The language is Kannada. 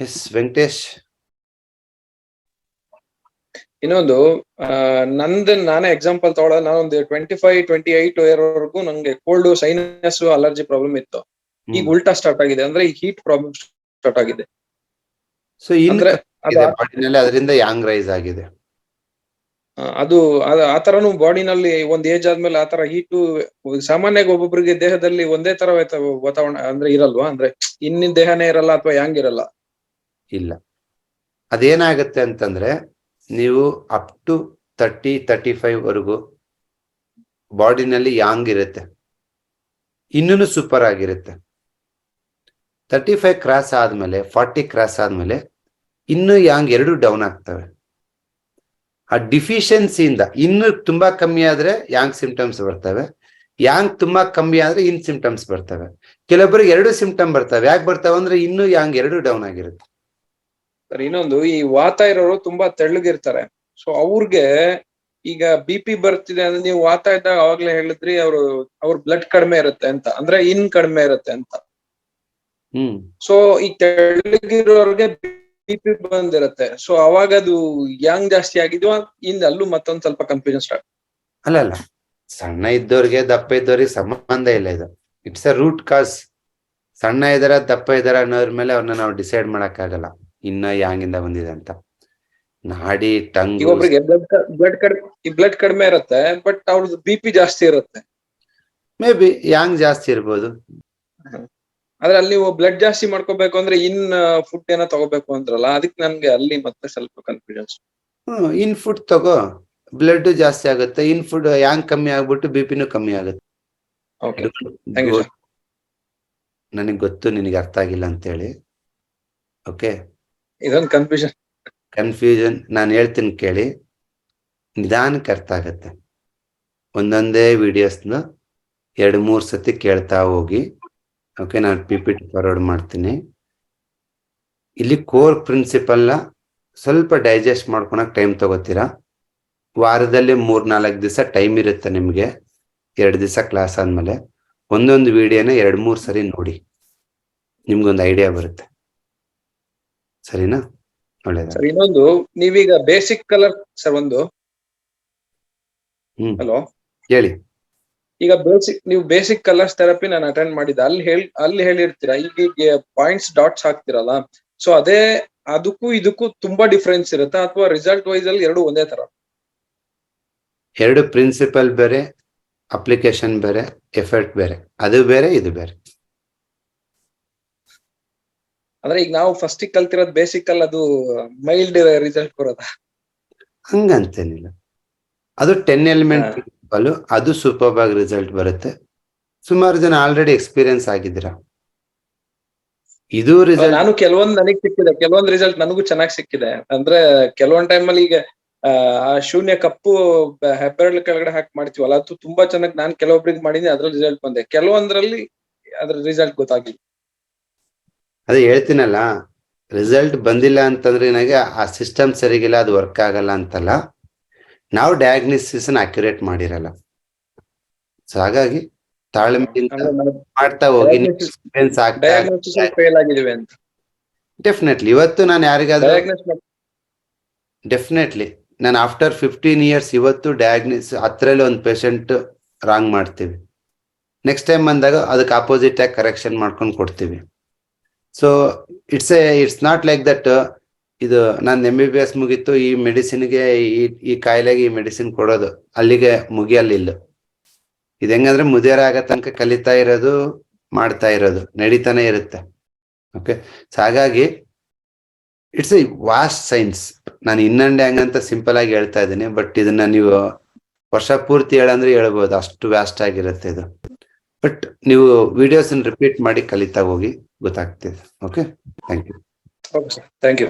ಎಸ್ ವೆಂಕಟೇಶ್. ಇನ್ನೊಂದು ನಂದು ನಾನೇ ಎಕ್ಸಾಂಪಲ್ ತಗೊಳ ನಾನೊಂದು ಟ್ವೆಂಟಿ ಫೈವ್ ಟ್ವೆಂಟಿ ಏಟ್ ವರೆಗೂ ನಂಗೆ ಕೋಲ್ಡ್ ಸೈನಸ್ ಅಲರ್ಜಿ ಪ್ರಾಬ್ಲಮ್ ಇತ್ತು. ಈಗ ಉಲ್ಟಾ ಸ್ಟಾರ್ಟ್ ಆಗಿದೆ ಅಂದ್ರೆ ಈ ಹೀಟ್ ಪ್ರಾಬ್ಲಮ್ ಸ್ಟಾರ್ಟ್ ಆಗಿದೆ. ಸೊ ಅದರಿಂದ ಯಾಂಗ್ ರೈಸ್ ಆಗಿದೆ. ಅದು ಆ ತರನು ಬಾಡಿನಲ್ಲಿ ಒಂದ್ ಏಜ್ ಆದ್ಮೇಲೆ ಆ ತರ ಹೀಟು ಸಾಮಾನ್ಯವಾಗಿ ಒಬ್ಬೊಬ್ಬರಿಗೆ ದೇಹದಲ್ಲಿ ಒಂದೇ ತರ ವಾತ- ವಾತಾವರಣ ಅಂದ್ರೆ ಇರಲ್ವಾ? ಅಂದ್ರೆ ಇನ್ನಿನ್ ದೇಹನೇ ಇರಲ್ಲ ಅಥವಾ ಯಾಂಗ್ ಇರಲ್ಲ? ಇಲ್ಲ. ಅದೇನಾಗುತ್ತೆ ಅಂತಂದ್ರೆ, ನೀವು up to thirty thirty five ವರೆಗೂ ಬಾಡಿನಲ್ಲಿ ಯಾಂಗ್ ಇರುತ್ತೆ. ಇನ್ನೂ ಸೂಪರ್ ಆಗಿರುತ್ತೆ. ತರ್ಟಿ ಫೈವ್ ಕ್ರಾಸ್ ಆದ್ಮೇಲೆ ಫಾರ್ಟಿ ಕ್ರಾಸ್ ಆದ್ಮೇಲೆ ಇನ್ನು ಯಾಂಗ್ ಎರಡು ಡೌನ್ ಆಗ್ತವೆ. ಆ ಡಿಫಿಷಿಯನ್ಸಿಯಿಂದ ಇನ್ನು ತುಂಬಾ ಕಮ್ಮಿ ಆದ್ರೆ ಯಾಂಗ್ ಸಿಂಪ್ಟಮ್ಸ್ ಬರ್ತವೆ. ಯಾಂಗ್ ತುಂಬಾ ಕಮ್ಮಿ ಆದ್ರೆ ಇನ್ ಸಿಂಪ್ಟಮ್ಸ್ ಬರ್ತವೆ. ಕೆಲವೊಬ್ಬರಿಗೆ ಎರಡು ಸಿಂಪ್ಟಮ್ ಬರ್ತವೆ. ಯಾಕೆ ಬರ್ತವೆ ಅಂದ್ರೆ ಇನ್ನು ಯಾಂಗ್ ಎರಡು ಡೌನ್ ಆಗಿರುತ್ತೆ. ಸರ್ ಇನ್ನೊಂದು ಈ ವಾತ ಇರೋರು ತುಂಬಾ ತೆಳ್ಳಗಿರ್ತಾರೆ. ಸೊ ಅವ್ರಿಗೆ ಈಗ ಬಿ ಪಿ ಬರ್ತಿದೆ ಅಂದ್ರೆ ನೀವು ವಾತ ಇದ್ದಾಗ ಅವಾಗ್ಲೇ ಹೇಳಿದ್ರಿ ಅವ್ರು ಅವ್ರ ಬ್ಲಡ್ ಕಡಿಮೆ ಇರುತ್ತೆ ಅಂತ. ಅಂದ್ರೆ ಇನ್ ಕಡಿಮೆ ಇರುತ್ತೆ ಅಂತ. ಹ್ಮ್. ಸೊ ಈ ತೆಳ್ಳಗಿರೋರ್ಗೆ ಬಿ ಪಿ ಬಂದಿರುತ್ತೆ. ಸೊ ಅವಾಗ ಅದು ಯಾಂಗ್ ಜಾಸ್ತಿ ಆಗಿದ್ವಾ ಇನ್ ಅಲ್ಲೂ ಮತ್ತೊಂದ್ ಸ್ವಲ್ಪ ಕನ್ಫ್ಯೂಷನ್ ಸ್ಟಾರ್ಟ್ ಅಲ್ಲ ಅಲ್ಲ. ಸಣ್ಣ ಇದ್ದವ್ರಿಗೆ ದಪ್ಪ ಇದ್ದವ್ರಿಗೆ ಸಂಬಂಧ ಇಲ್ಲ ಇದು. ಇಟ್ಸ್ ಅ ರೂಟ್ ಕಾಸ್ ಸಣ್ಣ ಇದಾರ ದಪ್ಪ ಇದಾರ ಅನ್ನೋದ್ರ ಮೇಲೆ ಅವ್ರನ್ನ ನಾವು ಡಿಸೈಡ್ ಮಾಡಕ್ಕಾಗಲ್ಲ. ಇನ್ನ ಯಾಂಗಿಂದ ಬಂದಿದೆ ಅಂತ. ನಾಡಿ ಟಂಗ್ ಒಬ್ರಿಗೆ ಬ್ಲಡ್ ಕಡಿಮೆ ಬ್ಲಡ್ ಕಡಿಮೆ ಇರುತ್ತೆ ಬಟ್ ಅವ್ರದ್ದು ಬಿ ಪಿ ಜಾಸ್ತಿ ಇರುತ್ತೆ. ಮೇ ಬಿ ಯಾಂಗ್ ಜಾಸ್ತಿ ಇರ್ಬೋದು. ಆದ್ರೆ ಅಲ್ಲಿ ಬ್ಲಡ್ ಜಾಸ್ತಿ ಮಾಡ್ಕೋಬೇಕು ಅಂದ್ರೆ ಇನ್ ಫುಡ್ ಏನೋ ತಗೋಬೇಕು ಅಂದ್ರಲ್ಲ ಅದಕ್ಕೆ ನನ್ಗೆ ಅಲ್ಲಿ ಮತ್ತೆ ಸ್ವಲ್ಪ ಕನ್ಫ್ಯೂಷನ್ಸ್ ಹ್ಮ್ ಇನ್ ಫುಡ್ ತಗೋ. ಬ್ಲಡ್ ಜಾಸ್ತಿ ಆಗುತ್ತೆ. ಇನ್ ಫುಡ್ ಯಾಂಗ್ ಕಮ್ಮಿ ಆಗ್ಬಿಟ್ಟು ಬಿ ಪಿನೂ ಕಮ್ಮಿ ಆಗುತ್ತೆ. ನನಗೆ ಗೊತ್ತು ನಿನಗೆ ಅರ್ಥ ಆಗಿಲ್ಲ ಅಂತೇಳಿ. ಓಕೆ ಇದೊಂದು ಕನ್ಫ್ಯೂಷನ್ ಕನ್ಫ್ಯೂಷನ್ ನಾನು ಹೇಳ್ತೀನಿ ಕೇಳಿ. ನಿಧಾನಕ್ಕೆ ಅರ್ಥ ಆಗತ್ತೆ ಒಂದೊಂದೇ ವಿಡಿಯೋಸ್ನ ಎರಡು ಮೂರು ಸತಿ ಕೇಳ್ತಾ ಹೋಗಿ. ಓಕೆ ನಾನು ಪಿ ಪಿ ಟಿ ಫಾರ್ವರ್ಡ್ ಮಾಡ್ತೀನಿ. ಇಲ್ಲಿ ಕೋರ್ ಪ್ರಿನ್ಸಿಪಲ್ನ ಸ್ವಲ್ಪ ಡೈಜೆಸ್ಟ್ ಮಾಡ್ಕೊಳಕ್ ಟೈಮ್ ತಗೋತೀರಾ? ವಾರದಲ್ಲಿ ಮೂರ್ ನಾಲ್ಕು ದಿವಸ ಟೈಮ್ ಇರುತ್ತೆ ನಿಮಗೆ. ಎರಡು ದಿವಸ ಕ್ಲಾಸ್ ಆದ್ಮೇಲೆ. ಒಂದೊಂದು ವಿಡಿಯೋನ ಎರಡು ಮೂರು ಸರಿ ನೋಡಿ. ನಿಮ್ಗೊಂದು ಐಡಿಯಾ ಬರುತ್ತೆ. ಸರಿನಾ? ಒಳ್ಳೇದು ಸರ್ ಇನ್ನೊಂದು ನೀವೀಗ ಬೇಸಿಕ್ ಕಲರ್ ಸರ್ ಒಂದು. ಹ್ಮ್. ಹಲೋ ಹೇಳಿ. ಈಗ ಬೇಸಿಕ್ ನೀವು ಬೇಸಿಕ್ ಕಲರ್ಸ್ ಥೆರಪಿ ನಾನು ಅಟೆಂಡ್ ಮಾಡಿದ್ದೆ ಅಲ್ಲಿ ಹೇಳಿ ಅಲ್ಲಿ ಹೇಳಿರ್ತೀರಾ? ಈಗ ಪಾಯಿಂಟ್ಸ್ ಡಾಟ್ಸ್ ಹಾಕ್ತಿರಲ್ಲ? ಸೊ ಅದೇ ಅದಕ್ಕೂ ಇದಕ್ಕೂ ತುಂಬಾ ಡಿಫ್ರೆನ್ಸ್ ಇರುತ್ತಾ? ಅಥವಾ ರಿಸಲ್ಟ್ ವೈಸ್ ಅಲ್ಲಿ ಎರಡು ಒಂದೇ ತರ? ಎರಡು ಪ್ರಿನ್ಸಿಪಲ್ ಬೇರೆ ಅಪ್ಲಿಕೇಶನ್ ಬೇರೆ ಎಫರ್ಟ್ ಬೇರೆ. ಅದು ಬೇರೆ ಇದು ಬೇರೆ. ಅಂದ್ರೆ ಈಗ ನಾವು ಫಸ್ಟ್ ಕಲ್ತಿರೋದು ಬೇಸಿಕ್ ಅಲ್ಲಿ ಅದು ಮೈಲ್ಡ್ ರಿಸಲ್ಟ್ ಬರೋದ ಹಂಗಂತೇನಿಲ್ಲ. ಅದು ಟೆನ್ ಎಲಿಮೆಂಟ್. ಪ್ರಿನ್ಸಿಪಲ್ ಅದು ಸೂಪರ್ ಆಗಿ ರಿಸಲ್ಟ್ ಬರುತ್ತೆ. ಸುಮಾರು ಜನ ಆಲ್ರೆಡಿ ಎಕ್ಸ್ಪೀರಿಯನ್ಸ್ ಆಗಿದ್ದೀರಾ? ಇದು ರಿಸಲ್ಟ್ ನಾನು ಕೆಲವೊಂದ್ ನನಗೆ ಸಿಕ್ಕಿದೆ. ಕೆಲವೊಂದು ರಿಸಲ್ಟ್ ನನಗೂ ಚೆನ್ನಾಗಿ ಸಿಕ್ಕಿದೆ. ಅಂದ್ರೆ ಕೆಲವೊಂದ್ ಟೈಮ್ ಅಲ್ಲಿ ಈಗ ಆ, ಶೂನ್ಯ ಕಪ್ಪು ಹೆಬ್ಬೆರಳು ಕೆಳಗಡೆ ಹಾಕಿ ಮಾಡ್ತೀವಲ್ಲ ಅದು ತುಂಬಾ ಚೆನ್ನಾಗಿ ನಾನು ಕೆಲವೊಬ್ರಿಗೆ ಮಾಡಿದ್ದೀನಿ ಅದ್ರಲ್ಲಿ ರಿಸಲ್ಟ್ ಬಂದೆ. ಕೆಲವೊಂದ್ರಲ್ಲಿ ಅದ್ರ ರಿಸಲ್ಟ್ ಗೊತ್ತಾಗಿಲ್ಲ ಅದೇ ಹೇಳ್ತೀನಲ್ಲ ರಿಸಲ್ಟ್ ಬಂದಿಲ್ಲ ಅಂತಂದ್ರೆ ನನಗೆ ಆ ಸಿಸ್ಟಮ್ ಸರಿಗಿಲ್ಲ ಅದು ವರ್ಕ್ ಆಗಲ್ಲ ಅಂತಲ್ಲ ನಾವು ಡಯಾಗ್ನಿಸಿಸ್ ಅಕ್ಯುರೇಟ್ ಮಾಡಿರಲ್ಲ. ಸೊ ಹಾಗಾಗಿ ತಾಳ್ಮೆಯಿಂದ ಮಾಡ್ತಾ ಹೋಗಿ ಎಕ್ಸ್ಪೀರಿಯನ್ಸ್ ಅಂತ. ಡೆಫಿನೆಟ್ಲಿ ಇವತ್ತು ನಾನು ಯಾರಿಗಾದ್ರೂ ಡೆಫಿನೆಟ್ಲಿ ನಾನು ಆಫ್ಟರ್ ಫಿಫ್ಟೀನ್ ಇಯರ್ಸ್ ಇವತ್ತು ಡಯಾಗ್ನಿಸ್ ಹತ್ತರಲ್ಲಿ ಒಂದು ಪೇಷಂಟ್ ರಾಂಗ್ ಮಾಡ್ತೀವಿ. ನೆಕ್ಸ್ಟ್ ಟೈಮ್ ಬಂದಾಗ ಅದಕ್ಕೆ ಅಪೋಸಿಟ್ ಆಗಿ ಕರೆಕ್ಷನ್ ಮಾಡ್ಕೊಂಡು ಕೊಡ್ತೀವಿ. So it's a it's not like that ಇದು ನನ್ನ ಎಂ ಬಿ ಬಿ ಎಸ್ ಮುಗೀತು, ಈ ಮೆಡಿಸಿನ್ಗೆ, ಈ ಈ ಕಾಯಿಲೆಗೆ ಈ ಮೆಡಿಸಿನ್ ಕೊಡೋದು. ಅಲ್ಲಿಗೆ ಮುಗಿಯಲ್ಲಿಲ್ಲ. ಇದು ಹೆಂಗಂದ್ರೆ ಮುದಿಯರ ಆಗೋ ತನಕ ಕಲಿತಾ ಇರೋದು, ಮಾಡ್ತಾ ಇರೋದು, ನಡೀತಾನೆ ಇರುತ್ತೆ. ಓಕೆ ಸೊ ಹಾಗಾಗಿ ಇಟ್ಸ್ ಎ ವಾಸ್ಟ್ ಸೈನ್ಸ್ ನಾನು ಇನ್ನೊಂದು ಹಂಗಂತ ಸಿಂಪಲ್ ಆಗಿ ಹೇಳ್ತಾ ಇದ್ದೀನಿ ಬಟ್ ಇದನ್ನ ನೀವು ವರ್ಷ ಪೂರ್ತಿ ಹೇಳಂದ್ರೆ ಹೇಳ್ಬೋದು. ಅಷ್ಟು ವ್ಯಾಸ್ಟ್ ಆಗಿರುತ್ತೆ ಇದು. ಬಟ್ ನೀವು ವಿಡಿಯೋಸ್ ರಿಪೀಟ್ ಮಾಡಿ ಕಲಿತಾ ಹೋಗಿ ಗೊತ್ತಾಗ್ತದೆ. Okay thank you thank you